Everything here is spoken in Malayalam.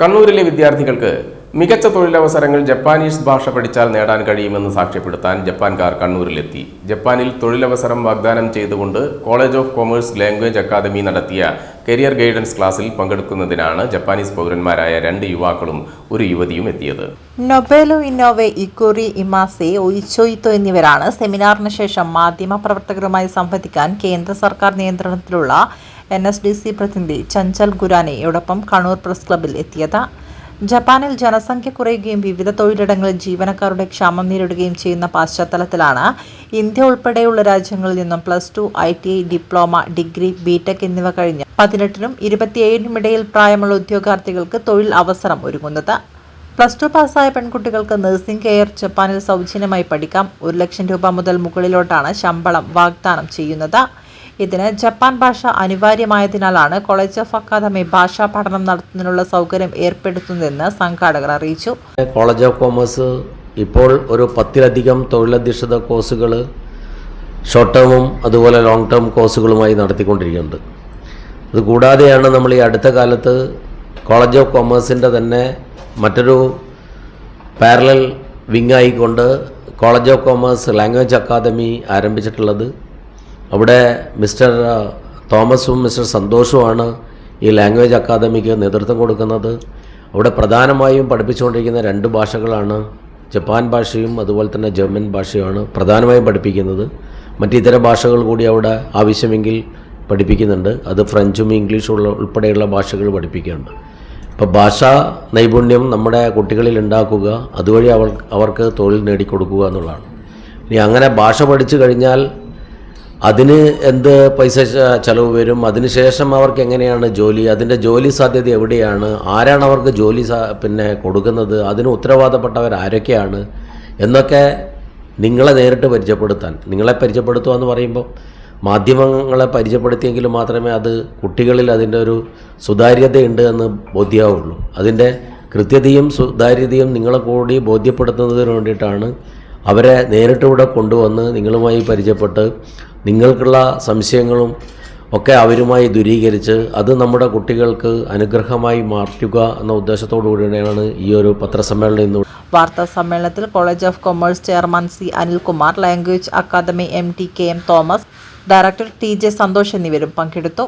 കണ്ണൂരിലെ വിദ്യാർത്ഥികൾക്ക് മികച്ച തൊഴിലവസരങ്ങൾ ജപ്പാനീസ് ഭാഷ പഠിച്ചാൽ നേടാൻ കഴിയുമെന്ന് സാക്ഷ്യപ്പെടുത്താൻ ജപ്പാൻകാർ കണ്ണൂരിലെത്തി. ജപ്പാനിൽ തൊഴിലവസരം വാഗ്ദാനം ചെയ്തുകൊണ്ട് college of commerce language academy നടത്തിയ കരിയർ ഗൈഡൻസ് ക്ലാസ്സിൽ പങ്കെടുക്കുന്നതിനാണ് ജപ്പാനീസ് പൗരന്മാരായ രണ്ട് യുവാക്കളും ഒരു യുവതിയും എത്തിയത്. നൊബേലോ ഇന്നോവെ ഇക്കുറി ഇമാസെ ഒയിച്ചോയിത്തോ എന്നിവരാണ് സെമിനാറിന് ശേഷം മാധ്യമ പ്രവർത്തകരുമായി സംവദിക്കാൻ കേന്ദ്ര സർക്കാർ നിയന്ത്രണത്തിലുള്ള എൻ എസ് ഡി സി പ്രതിനിധി ചഞ്ചൽ ഗുരാനെയോടൊപ്പം കണ്ണൂർ പ്രസ് ക്ലബിൽ എത്തിയത്. ജപ്പാനിൽ ജനസംഖ്യ കുറയുകയും വിവിധ തൊഴിലിടങ്ങളിൽ ജീവനക്കാരുടെ ക്ഷാമം നേരിടുകയും ചെയ്യുന്ന പശ്ചാത്തലത്തിലാണ് ഇന്ത്യ ഉൾപ്പെടെയുള്ള രാജ്യങ്ങളിൽ നിന്നും plus two I T I diploma degree BTech എന്നിവ കഴിഞ്ഞ് പതിനെട്ടിനും ഇരുപത്തിയേഴിനും ഇടയിൽ പ്രായമുള്ള ഉദ്യോഗാർത്ഥികൾക്ക് തൊഴിൽ അവസരം ഒരുങ്ങുന്നത്. പ്ലസ് ടു പാസ്സായ പെൺകുട്ടികൾക്ക് നഴ്സിംഗ് കെയർ ജപ്പാനിൽ സൗജന്യമായി പഠിക്കാം. ഒരു ലക്ഷം രൂപ മുതൽ മുകളിലോട്ടാണ് ശമ്പളം വാഗ്ദാനം ചെയ്യുന്നത്. ഇതിന് ജപ്പാൻ ഭാഷ അനിവാര്യമായതിനാലാണ് കോളേജ് ഓഫ് അക്കാദമി ഭാഷാ പഠനം നടത്തുന്നതിനുള്ള സൗകര്യം ഏർപ്പെടുത്തുന്നതെന്ന് സംഘാടകർ അറിയിച്ചു. കോളേജ് ഓഫ് കോമേഴ്സ് ഇപ്പോൾ ഒരു പത്തിലധികം തൊഴിലധിഷ്ഠിത കോഴ്സുകൾ ഷോർട്ട് ടേമും അതുപോലെ ലോങ് ടേം കോഴ്സുകളുമായി നടത്തിക്കൊണ്ടിരിക്കുന്നുണ്ട്. ഇതുകൂടാതെയാണ് നമ്മൾ ഈ അടുത്ത കാലത്ത് കോളേജ് ഓഫ് കോമേഴ്സിന്റെ തന്നെ മറ്റൊരു പാരലൽ വിങ് ആയിക്കൊണ്ട് college of commerce language academy ആരംഭിച്ചിട്ടുള്ളത് അവിടെ മിസ്റ്റർ തോമസും മിസ്റ്റർ സന്തോഷുമാണ് ഈ ലാംഗ്വേജ് അക്കാദമിക്ക് നേതൃത്വം കൊടുക്കുന്നത്. അവിടെ പ്രധാനമായും പഠിപ്പിച്ചുകൊണ്ടിരിക്കുന്ന രണ്ട് ഭാഷകളാണ് ജപ്പാൻ ഭാഷയും അതുപോലെ തന്നെ ജർമ്മൻ ഭാഷയുമാണ് പ്രധാനമായും പഠിപ്പിക്കുന്നത്. മറ്റിതര ഭാഷകൾ കൂടി അവിടെ ആവശ്യമെങ്കിൽ പഠിപ്പിക്കുന്നുണ്ട്. അത് ഫ്രഞ്ചും ഇംഗ്ലീഷും ഉള്ള ഉൾപ്പെടെയുള്ള ഭാഷകൾ പഠിപ്പിക്കുന്നുണ്ട്. അപ്പോൾ ഭാഷാ നൈപുണ്യം നമ്മുടെ കുട്ടികളിൽ ഉണ്ടാക്കുക അതുവഴി അവർ അവർക്ക് തൊഴിൽ നേടിക്കൊടുക്കുക എന്നുള്ളതാണ്. ഇനി അങ്ങനെ ഭാഷ പഠിച്ചു കഴിഞ്ഞാൽ അതിന് എന്ത് പൈസ ചിലവ് വരും? അതിനുശേഷം അവർക്ക് എങ്ങനെയാണ് ജോലി? അതിന്റെ ജോലി സാധ്യത എവിടെയാണ്? ആരാണ് അവർക്ക് ജോലി പിന്നെ കൊടുക്കുന്നത്? അതിന് ഉത്തരവാദപ്പെട്ടവർ ആരൊക്കെയാണ്? എന്നൊക്കെ നിങ്ങളെ നേരിട്ട് പരിചയപ്പെടുത്താൻ. നിങ്ങളെ പരിചയപ്പെടുത്തുക എന്ന് പറയുമ്പോൾ മാധ്യമങ്ങളെ പരിചയപ്പെടുത്തിയെങ്കിൽ മാത്രമേ അത് കുട്ടികളിൽ അതിന്റെ ഒരു സുതാര്യതയുണ്ട് എന്ന് ബോധ്യമാവുള്ളൂ അതിന്റെ കൃത്യതയും സുതാര്യതയും നിങ്ങളെ കൂടി ബോധ്യപ്പെടുത്തുന്നതിന് വേണ്ടിയിട്ടാണ് അവരെ നേരിട്ടിവിടെ കൊണ്ടുവന്ന് നിങ്ങളുമായി പരിചയപ്പെട്ട് നിങ്ങൾക്കുള്ള സംശയങ്ങളും ഒക്കെ അവരുമായി ദൂരീകരിച്ച് അത് നമ്മുടെ കുട്ടികൾക്ക് അനുഗ്രഹമായി മാറ്റുക എന്ന ഉദ്ദേശത്തോടു കൂടിയാണ് ഈ ഒരു പത്രസമ്മേളനം ഇന്ന് വാർത്താ സമ്മേളനത്തിൽ college of commerce chairman C Anilkumar language academy M T K M Thomas director T J Santhosh എന്നിവരും പങ്കെടുത്തു.